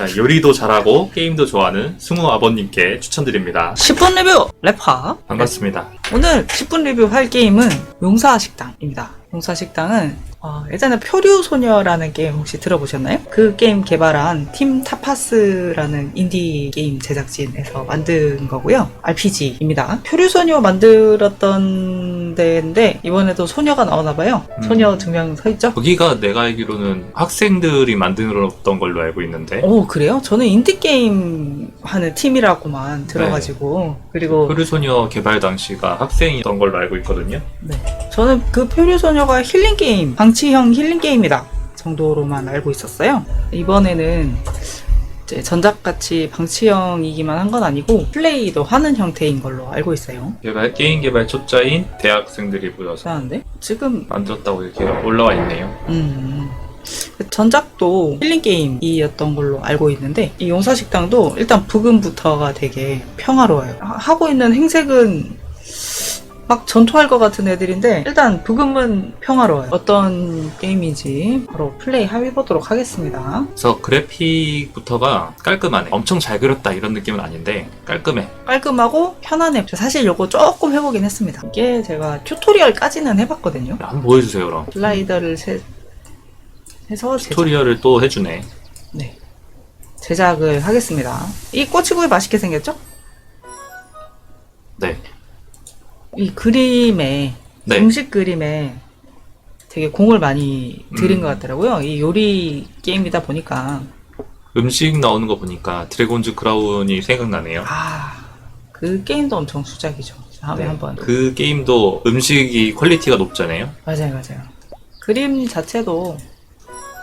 자, 요리도 잘하고 게임도 좋아하는 승우 아버님께 추천드립니다. 10분 리뷰 래파 반갑습니다. 오늘 10분 리뷰 할 게임은 용사식당입니다. 용사식당은 어, 예전에 표류 소녀라는 게임 혹시 들어보셨나요? 그 게임 개발한 팀 타파스라는 인디 게임 제작진에서 만든 거고요. RPG입니다. 표류 소녀 만들었던 데인데 이번에도 소녀가 나오나 봐요. 음. 소녀 증명 서 있죠? 거기가 내가 알기로는 학생들이 만들었던 걸로 알고 있는데 오 그래요? 저는 인디 게임 하는 팀이라고만 들어가지고 그리고 표류 소녀 개발 당시가 학생이던 걸로 알고 있거든요. 네. 저는 그 표류소녀가 힐링 게임, 방치형 힐링 게임이다 정도로만 알고 있었어요. 이번에는 이제 전작같이 방치형이기만 한 건 아니고 플레이도 하는 형태인 걸로 알고 있어요. 개발, 게임 개발 초짜인 대학생들이 모여서 이상한데? 지금 만들었다고 이렇게 올라와 있네요. 음. 그 전작도 힐링 게임이었던 걸로 알고 있는데 이 용사식당도 일단 부금부터가 되게 평화로워요. 하- 하고 있는 행색은 막 전투할 것 같은 애들인데 일단 부금은 평화로워요. 어떤 게임인지 바로 플레이 해보도록 하겠습니다. 그래서 그래픽부터가 깔끔하네. 엄청 잘 그렸다 이런 느낌은 아닌데 깔끔해. 깔끔하고 편안해. 저 사실 요거 조금 해보긴 했습니다. 이게 제가 튜토리얼까지는 해봤거든요. 한번 보여주세요 그럼. 슬라이더를 세- 해서 제작 튜토리얼을 또 해주네. 네. 제작을 하겠습니다. 이 꼬치구이 맛있게 생겼죠? 네. 이 그림에, 네. 음식 그림에 되게 공을 많이 들인 음. 것 같더라고요. 이 요리 게임이다 보니까. 음식 나오는 거 보니까 드래곤즈 크라운이 생각나네요. 아, 그 게임도 엄청 수작이죠. 다음에 네. 한번. 그 게임도 음식이 퀄리티가 높잖아요. 맞아요, 맞아요. 그림 자체도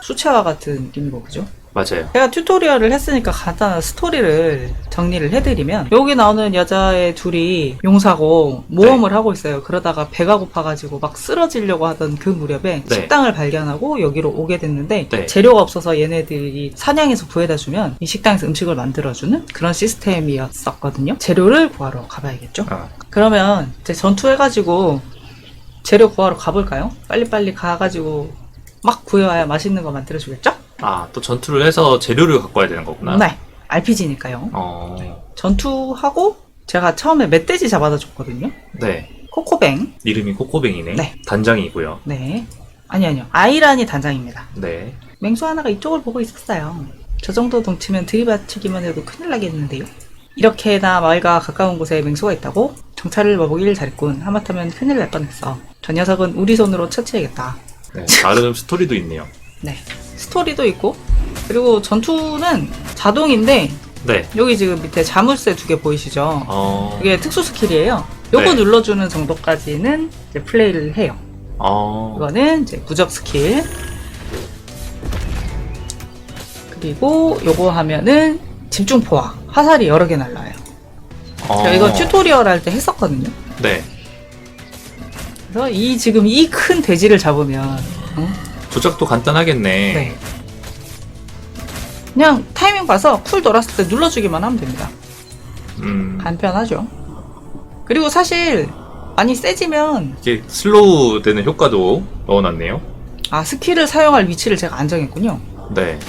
수채화 같은 느낌이고, 그죠? 맞아요. 제가 튜토리얼을 했으니까 간단한 스토리를 정리를 해드리면 여기 나오는 여자애 둘이 용사고 모험을 하고 있어요. 그러다가 배가 고파가지고 막 쓰러지려고 하던 그 무렵에 네. 식당을 발견하고 여기로 오게 됐는데 네. 재료가 없어서 얘네들이 사냥해서 구해다 주면 이 식당에서 음식을 만들어주는 그런 시스템이었었거든요. 재료를 구하러 가봐야겠죠. 아, 그러면 이제 전투해가지고 재료 구하러 가볼까요? 빨리빨리 가가지고 막 구해와야 맛있는 거 만들어주겠죠? 아, 또 전투를 해서 재료를 갖고 와야 되는 거구나. 네. RPG니까요. 어, 전투하고 제가 처음에 멧돼지 잡아다 줬거든요. 네. 코코뱅. 이름이 코코뱅이네. 네. 단장이고요. 네. 아니 아니요. 아이란이 단장입니다. 네. 맹수 하나가 이쪽을 보고 있었어요. 저 정도 덩치면 들이받치기만 해도 큰일 나겠는데요. 이렇게나 마을과 가까운 곳에 맹수가 있다고? 정찰을 와보길 잘했군. 하마터면 큰일 날 뻔했어. 저 녀석은 우리 손으로 처치해야겠다. 네. 나름 스토리도 있네요. 네. 스토리도 있고 그리고 전투는 자동인데 네. 여기 지금 밑에 자물쇠 두 개 보이시죠? 어, 이게 특수 스킬이에요. 요거 네. 눌러주는 정도까지는 이제 플레이를 해요. 어, 이거는 이제 무적 스킬. 그리고 요거 하면은 집중 포화. 화살이 여러 개 날라요. 어, 제가 이거 튜토리얼 할 때 했었거든요. 네. 그래서 이 지금 이 큰 돼지를 잡으면 어? 조작도 간단하겠네. 네. 그냥 타이밍 봐서 쿨 돌았을 때 눌러주기만 하면 됩니다. 음, 간편하죠. 그리고 사실 많이 세지면 이게 슬로우 되는 효과도 넣어놨네요. 아 스킬을 사용할 위치를 제가 안 정했군요. 네.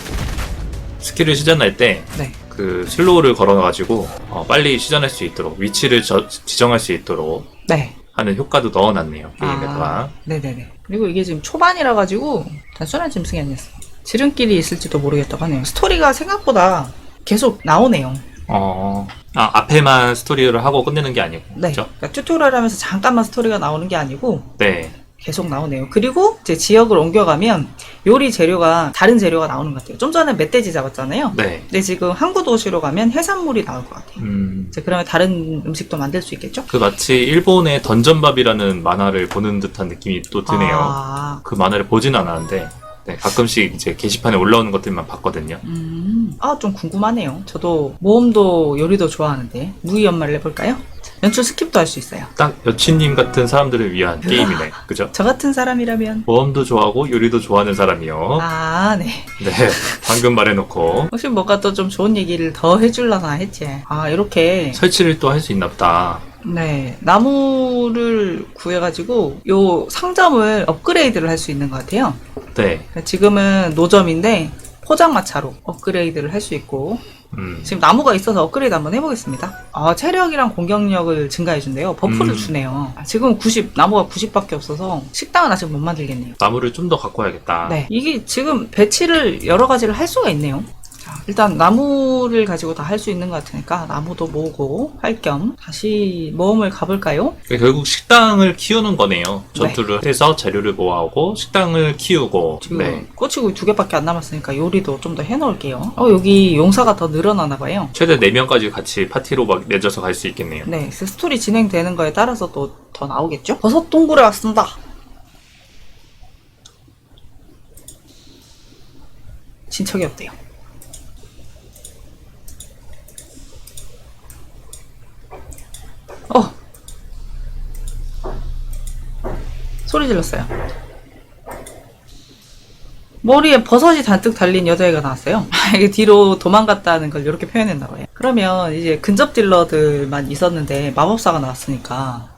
스킬을 시전할 때 네. 그 슬로우를 걸어놔가지고 어, 빨리 시전할 수 있도록 위치를 저- 지정할 수 있도록 네. 하는 효과도 넣어놨네요 게임에다가. 네네네. 그리고 이게 지금 초반이라 가지고 단순한 짐승이 아니었어요. 지름길이 있을지도 모르겠다고 하네요. 스토리가 생각보다 계속 나오네요. 어, 아 앞에만 스토리를 하고 끝내는 게 아니고, 네. 그죠? 그러니까 튜토리얼 하면서 잠깐만 스토리가 나오는 게 아니고 네. 계속 나오네요. 그리고 이제 지역을 옮겨가면 요리 재료가 다른 재료가 나오는 것 같아요. 좀 전에 멧돼지 잡았잖아요. 네. 근데 지금 항구 도시로 가면 해산물이 나올 것 같아요. 음, 이제 그러면 다른 음식도 만들 수 있겠죠? 그 마치 일본의 던전밥이라는 만화를 보는 듯한 느낌이 또 드네요. 아, 그 만화를 보진 않았는데 네, 가끔씩 이제 게시판에 올라오는 것들만 봤거든요. 음, 아, 좀 궁금하네요. 저도 모험도 요리도 좋아하는데 무의 연말을 해볼까요? 연출 스킵도 할 수 있어요. 딱 여친님 같은 사람들을 위한 게임이네. 그죠? 저 같은 사람이라면 모험도 좋아하고 요리도 좋아하는 사람이요. 아, 네. 네. 방금 말해놓고 혹시 뭐가 또 좀 좋은 얘기를 더 해줄라나 했지. 아, 이렇게 설치를 또 할 수 있나 보다. 네 나무를 구해가지고 요 상점을 업그레이드를 할 수 있는 것 같아요. 네. 그러니까 지금은 노점인데 포장마차로 업그레이드를 할 수 있고 음. 지금 나무가 있어서 업그레이드 한번 해보겠습니다. 아, 체력이랑 공격력을 증가해준대요. 버프를 음. 주네요. 아, 지금 90, 나무가 90밖에 없어서 식당은 아직 못 만들겠네요. 나무를 좀 더 갖고 와야겠다. 네. 이게 지금 배치를 여러 가지를 할 수가 있네요. 자, 일단 나무를 가지고 다 할 수 있는 것 같으니까 나무도 모으고 할 겸 다시 모험을 가볼까요? 그러니까 결국 식당을 키우는 거네요. 전투를 해서 재료를 모아오고 식당을 키우고. 지금 네. 꼬치구이 두 개밖에 안 남았으니까 요리도 좀 더 해놓을게요. 어, 여기 용사가 더 늘어나나 봐요. 최대 4명까지 같이 파티로 막 내줘서 갈 수 있겠네요. 네, 그래서 스토리 진행되는 거에 따라서 또 더 나오겠죠? 버섯 동굴에 왔습니다. 친척이 없대요. 소리 질렀어요. 머리에 버섯이 잔뜩 달린 여자애가 나왔어요. 이게 뒤로 도망갔다는 걸 이렇게 표현했나 봐요. 그러면 이제 근접 딜러들만 있었는데 마법사가 나왔으니까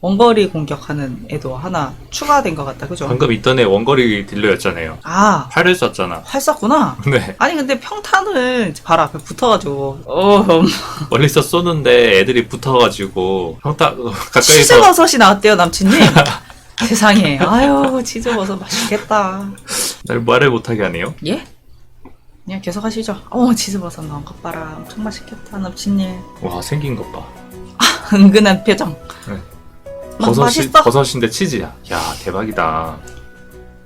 원거리 공격하는 애도 하나 추가된 것 같다. 그죠? 방금 있던 애 원거리 딜러였잖아요. 아, 팔을 썼잖아. 활 쐈구나. 네. 아니 근데 평탄을 바로 앞에 붙어가지고 어 멀리서 쏘는데 애들이 붙어가지고 평타 어, 가까이서 치즈버섯이 나왔대요 남친님 세상에 아유 치즈버섯 맛있겠다 날 말을 못하게 하네요. 예? 그냥 계속 하시죠 어 치즈버섯 나온 것 봐라 엄청 맛있겠다 남친님 와 생긴 것 봐. 은근한 표정 네. 막 버섯이 맛있어 버섯인데 치즈야. 야 대박이다.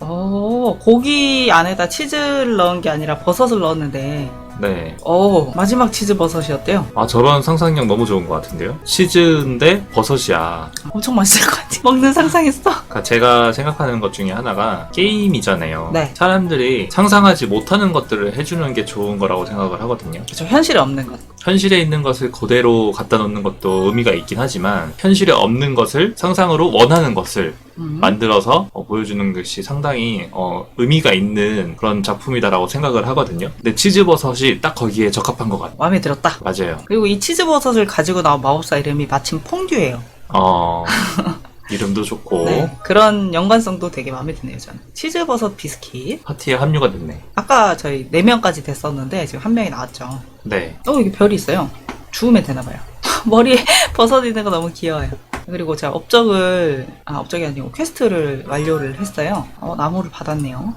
오 고기 안에다 치즈를 넣은 게 아니라 버섯을 넣었는데 네. 오 마지막 치즈 버섯이었대요 아 저런 상상력 너무 좋은 것 같은데요. 치즈인데 버섯이야. 엄청 맛있을 것 같아 먹는 상상했어 그러니까 제가 생각하는 것 중에 하나가 게임이잖아요. 네. 사람들이 상상하지 못하는 것들을 해주는 게 좋은 거라고 생각을 하거든요. 그죠 현실에 없는 것 현실에 있는 것을 그대로 갖다 놓는 것도 의미가 있긴 하지만 현실에 없는 것을 상상으로 원하는 것을 음. 만들어서 어, 보여주는 것이 상당히 어, 의미가 있는 그런 작품이다라고 생각을 하거든요. 근데 치즈버섯이 딱 거기에 적합한 것 같아요. 마음에 들었다 맞아요. 그리고 이 치즈버섯을 가지고 나온 마법사 이름이 마침 퐁듀예요. 어, 이름도 좋고 네, 그런 연관성도 되게 마음에 드네요, 저는. 치즈버섯 비스킷. 파티에 합류가 됐네. 아까 저희 4명까지 됐었는데 지금 한 명이 나왔죠. 네. 어, 여기 별이 있어요. 주우면 되나봐요. 머리에 버섯 있는 거 너무 귀여워요. 그리고 제가 업적을, 아, 업적이 아니고 퀘스트를 완료를 했어요. 어, 나무를 받았네요.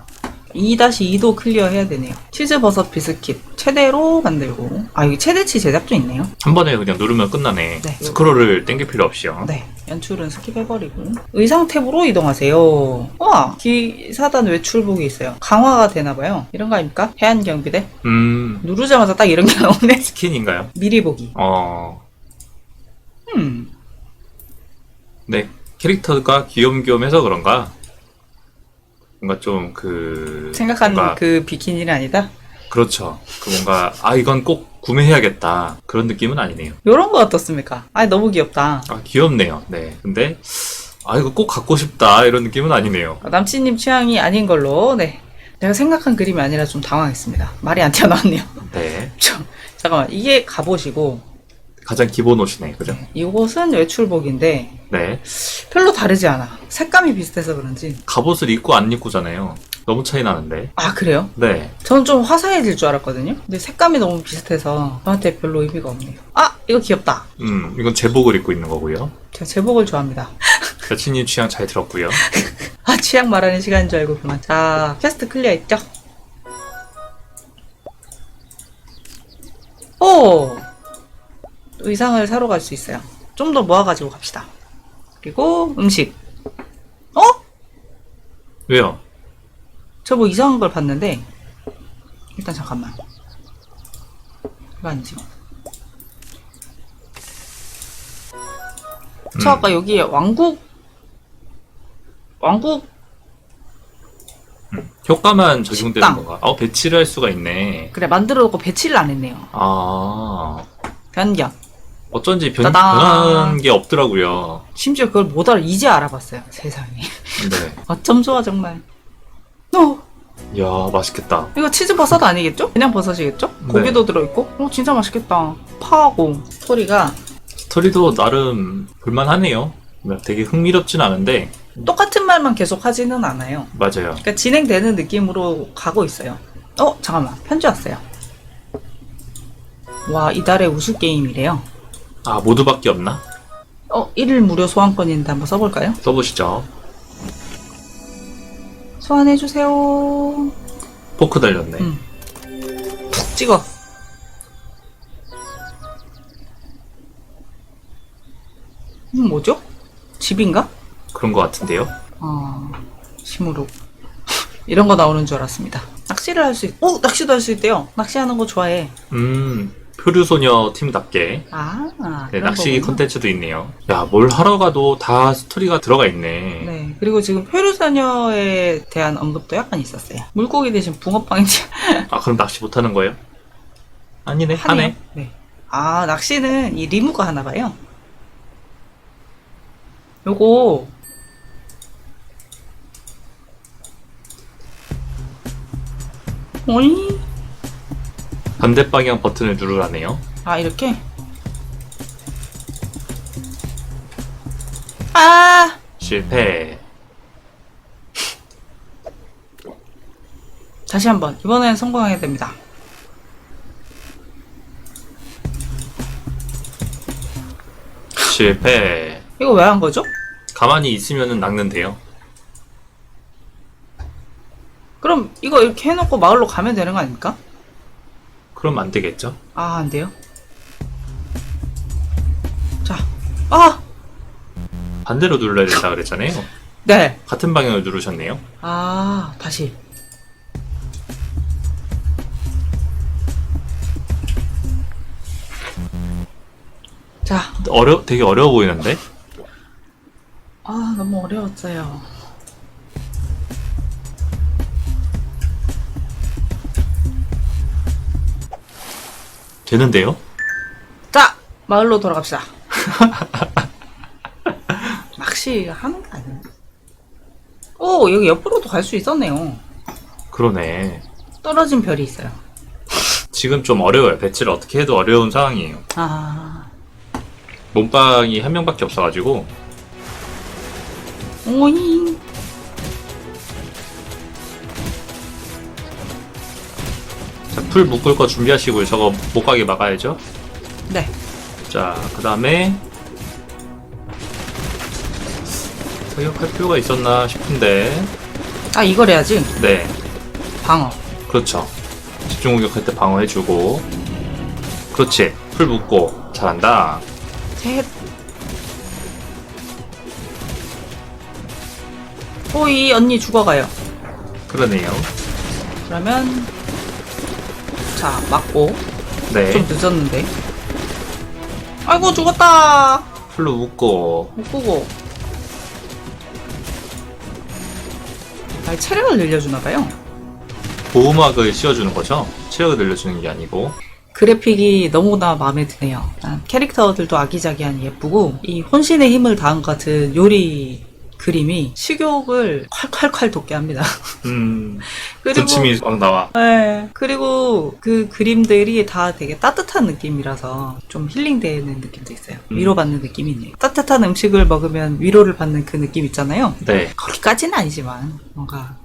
2-2도 클리어 해야 되네요. 치즈버섯 비스킷 최대로 만들고. 아, 여기 최대치 제작도 있네요. 한 번에 그냥 누르면 끝나네. 네. 스크롤을 땡길 필요 없이요. 네, 연출은 스킵해버리고 의상 탭으로 이동하세요. 와, 기사단 외출복이 있어요. 강화가 되나봐요. 이런 거 아닙니까? 해안경비대? 음, 누르자마자 딱 이런 게 나오네. 스킨인가요? 미리 보기. 어, 음, 네. 캐릭터가 귀염귀염해서 그런가? 뭔가 좀 그. 뭔가 그 비키니는 아니다. 그렇죠. 그 뭔가, 아, 이건 꼭 구매해야겠다. 그런 느낌은 아니네요. 요런 거 어떻습니까? 아, 너무 귀엽다. 아, 귀엽네요. 네. 근데, 아, 이거 꼭 갖고 싶다. 이런 느낌은 아니네요. 남친님 취향이 아닌 걸로, 네. 제가 생각한 그림이 아니라 좀 당황했습니다. 말이 안 튀어나왔네요. 네. 좀, 잠깐만, 이게 갑옷이고, 가장 기본 옷이네. 그죠? 이곳은 외출복인데, 네. 별로 다르지 않아. 색감이 비슷해서 그런지. 갑옷을 입고 안 입고잖아요. 너무 차이 나는데. 아, 그래요? 네. 저는 좀 화사해질 줄 알았거든요. 근데 색감이 너무 비슷해서 저한테 별로 의미가 없네요. 아, 이거 귀엽다. 음, 이건 제복을 입고 있는 거고요. 제가 제복을 좋아합니다. 여친님 취향 잘 들었고요. 아, 취향 말하는 시간인 줄 알고 그만. 자, 퀘스트 클리어 했죠? 오! 의상을 사러 갈 수 있어요. 좀 더 모아가지고 갑시다. 그리고 음식. 어? 왜요? 저 뭐 이상한 걸 봤는데 일단 잠깐만 이거 아니지 저 음. 아까 여기에 왕국 왕국 효과만 적용되는 식당. 건가? 어, 배치를 할 수가 있네. 그래 만들어 놓고 배치를 안 했네요 아, 변경 어쩐지 변, 따단. 변한 게 없더라고요. 심지어 그걸 못 알아 이제 알아봤어요 세상에 네. 어쩜 좋아 정말 어 이야, 맛있겠다. 이거 치즈 버섯 아니겠죠? 그냥 버섯이겠죠? 네. 고기도 들어있고 어 진짜 맛있겠다 파하고 소리가 스토리도 나름 볼만하네요. 되게 흥미롭진 않은데, 똑같은 말만 계속 하지는 않아요 맞아요. 그러니까 진행되는 느낌으로 가고 있어요. 어, 잠깐만. 편지 왔어요. 와, 이달의 우수 게임이래요. 아, 모두밖에 없나? 어, 1일 무료 소환권인데 한번 써볼까요? 써보시죠. 소환해주세요. 포크 달렸네. 음. 푹 찍어. 음, 뭐죠? 집인가? 그런 것 같은데요. 아, 심으로. 이런 거 나오는 줄 알았습니다. 낚시를 할 수 있, 오! 낚시도 할 수 있대요. 낚시하는 거 좋아해. 음, 표류소녀 팀답게 아, 네, 그런 낚시 거구나. 콘텐츠도 있네요. 야, 뭘 하러 가도 다 스토리가 들어가 있 네. 네. 그리고 지금 표류사녀에 대한 언급도 약간 있었어요. 물고기 대신 붕어빵인지 아, 그럼 낚시 못 하는 거예요? 아니네, 하네요. 하네. 네. 아, 낚시는 이 리무가 하나 봐요. 요거 오이 반대 방향 버튼을 누르라네요. 아 이렇게 아 실패. 다시 한번 이번엔 성공해야 됩니다. 실패. 이거 왜 한 거죠? 가만히 있으면은 낚는데요. 그럼 이거 이렇게 해놓고 마을로 가면 되는 거 아닙니까? 그럼 안 되겠죠? 아, 안 돼요? 자, 아! 반대로 눌러야 된다 그랬잖아요. 네. 같은 방향을 누르셨네요. 아, 다시. 자, 어려, 되게 어려워 보이는데? 아, 너무 어려웠어요. 되는데요? 자, 마을로 돌아갑시다. 낚시 하는 게 아니에요. 오, 여기 옆으로도 갈 수 있었네요. 그러네. 떨어진 별이 있어요. 지금 좀 어려워요. 배치를 어떻게 해도 어려운 상황이에요. 아, 몸빵이 한 명밖에 없어가지고. 오잉. 자, 풀 묶을 거 준비하시고요. 저거 못 가게 막아야죠. 네. 자, 그 다음에. 사격할 필요가 있었나 싶은데. 아, 이걸 해야지. 네. 방어. 그렇죠. 집중 공격할 때 방어해주고. 그렇지. 풀 묶고. 잘한다. 셋. 오, 이 언니 죽어가요. 그러네요. 그러면, 자, 맞고. 네. 좀 늦었는데. 아이고, 죽었다. 풀로 묶고. 못 보고. 아, 체력을 늘려주나봐요. 보호막을 씌워주는 거죠. 체력을 늘려주는 게 아니고. 그래픽이 너무나 마음에 드네요. 아, 캐릭터들도 아기자기하니 예쁘고, 이 혼신의 힘을 다한 것 같은 요리 그림이 식욕을 콸콸콸 돋게 합니다. 음. 그리고 군침이 막 나와. 네. 그리고 그 그림들이 다 되게 따뜻한 느낌이라서 좀 힐링되는 느낌도 있어요. 음. 위로받는 느낌이 있네요. 따뜻한 음식을 먹으면 위로를 받는 그 느낌 있잖아요. 네. 거기까지는 아니지만 뭔가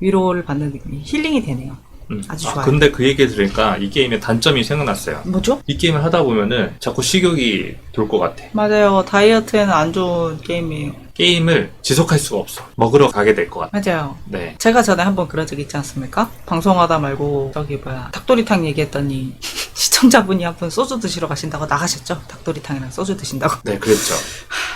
위로를 받는 느낌이 힐링이 되네요. 음. 아주 아, 좋아요. 근데 그 얘기 들으니까 이 게임의 단점이 생각났어요. 뭐죠? 이 게임을 하다 보면은 자꾸 식욕이 돌 것 같아. 맞아요. 다이어트에는 안 좋은 게임이에요. 게임을 지속할 수가 없어. 먹으러 가게 될 것 같아. 맞아요. 네. 제가 전에 한번 그런 적 있지 않습니까? 방송하다 말고 저기 뭐야 닭도리탕 얘기했더니 시청자분이 한 분 소주 드시러 가신다고 나가셨죠? 닭도리탕이랑 소주 드신다고. 네, 그랬죠.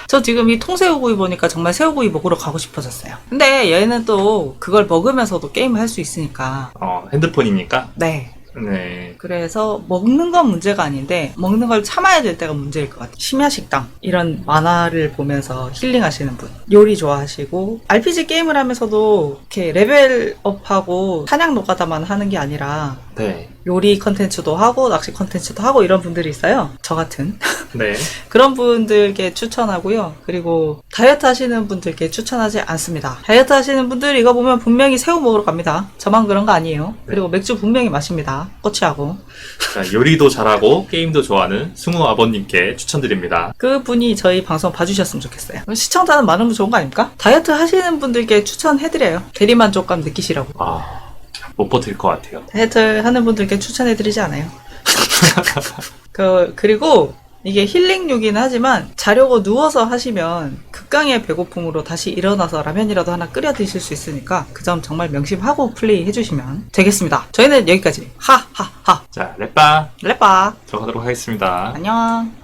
저 지금 이 통새우구이 보니까 정말 새우구이 먹으러 가고 싶어졌어요. 근데 얘는 또 그걸 먹으면서도 게임을 할 수 있으니까 어, 핸드폰이니까. 네. 네. 그래서 먹는 건 문제가 아닌데 먹는 걸 참아야 될 때가 문제일 것 같아요. 심야 식당 이런 만화를 보면서 힐링하시는 분 요리 좋아하시고 RPG 게임을 하면서도 이렇게 레벨업하고 사냥 노가다만 하는 게 아니라 네. 요리 컨텐츠도 하고 낚시 컨텐츠도 하고 이런 분들이 있어요. 저 같은 네. 그런 분들께 추천하고요. 그리고 다이어트 하시는 분들께 추천하지 않습니다. 다이어트 하시는 분들 이거 보면 분명히 새우 먹으러 갑니다. 저만 그런 거 아니에요. 그리고 맥주 분명히 마십니다. 꼬치하고. 자, 요리도 잘하고 게임도 좋아하는 승우 아버님께 추천드립니다. 그 분이 저희 방송 봐주셨으면 좋겠어요. 시청자는 많으면 좋은 거 아닙니까? 다이어트 하시는 분들께 추천해드려요. 대리만족감 느끼시라고. 아, 못 버틸 것 같아요. 다이어트 하는 분들께 추천해드리지 않아요. 그, 그리고 이게 힐링육이긴 하지만 자려고 누워서 하시면 극강의 배고픔으로 다시 일어나서 라면이라도 하나 끓여 드실 수 있으니까 그 점 정말 명심하고 플레이 해주시면 되겠습니다. 저희는 여기까지. 하하하. 자, 랩바 랩바. 들어가도록 하겠습니다. 안녕.